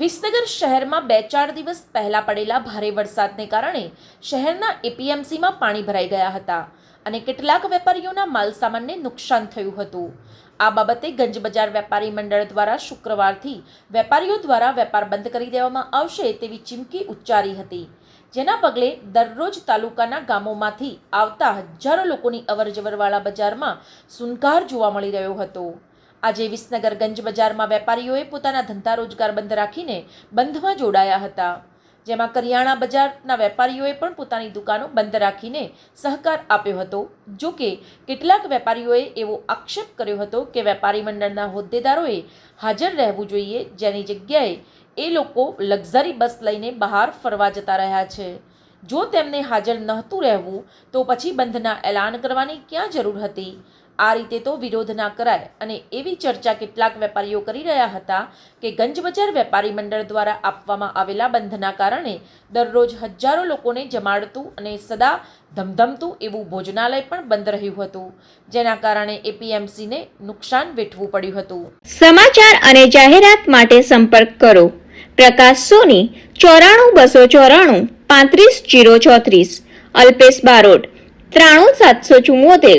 વિસનગર શહેરમાં બે ચાર દિવસ પહેલાં પડેલા ભારે વરસાદને કારણે શહેરના એપીએમસીમાં પાણી ભરાઈ ગયા હતા અને કેટલાક વેપારીઓના માલસામાનને નુકસાન થયું હતું. આ બાબતે ગંજ બજાર વેપારી મંડળ દ્વારા શુક્રવારથી વેપારીઓ દ્વારા વેપાર બંધ કરી દેવામાં આવશે તેવી ચીમકી ઉચ્ચારી હતી. જેના પગલે દરરોજ તાલુકાના ગામોમાંથી આવતા હજારો લોકોની અવરજવરવાળા બજારમાં સુનકાર જોવા મળી રહ્યો હતો. આજે વિસનગર ગંજ બજારમાં વેપારીઓએ પોતાના ધંધા રોજગાર બંધ રાખીને બંધમાં જોડાયા હતા. જેમાં કરિયાણા બજારના વેપારીઓએ પણ પોતાની દુકાનો બંધ રાખીને સહકાર આપ્યો હતો. જો કે કેટલાક વેપારીઓએ એવો આક્ષેપ કર્યો હતો કે વેપારી મંડળના હોદ્દેદારોએ હાજર રહેવું જોઈએ. જેની જગ્યાએ એ લોકો લક્ઝરી બસ લઈને બહાર ફરવા જતા રહ્યા છે. જો તેમને હાજર નહોતું રહેવું, તો પછી બંધના એલાન કરવાની ક્યાં જરૂર હતી? આ રીતે તો વિરોધ ના કરાય. અને એવી ચર્ચા કેટલાક વેપારીઓ કરી રહ્યા હતા કે ગંજ બજાર વેપારી મંડળ દ્વારા આપવામાં આવેલા બંધના કારણે દરરોજ હજારો લોકોને જમાડતું અને સદા ધમધમતું એવું ભોજનાલય પણ બંધ રહ્યું હતું, જેના કારણે એપીએમસીને નુકસાન વેઠવું પડ્યું હતું. સમાચાર અને જાહેરાત માટે સંપર્ક કરો. પ્રકાશ સોની, ચોરાણું બસો ચોરાણું, પાંત્રીસ જીરો ચોત્રીસ, અલ્પેશ બારોટ, ત્રાણું સાતસો ચુમ્મોતેર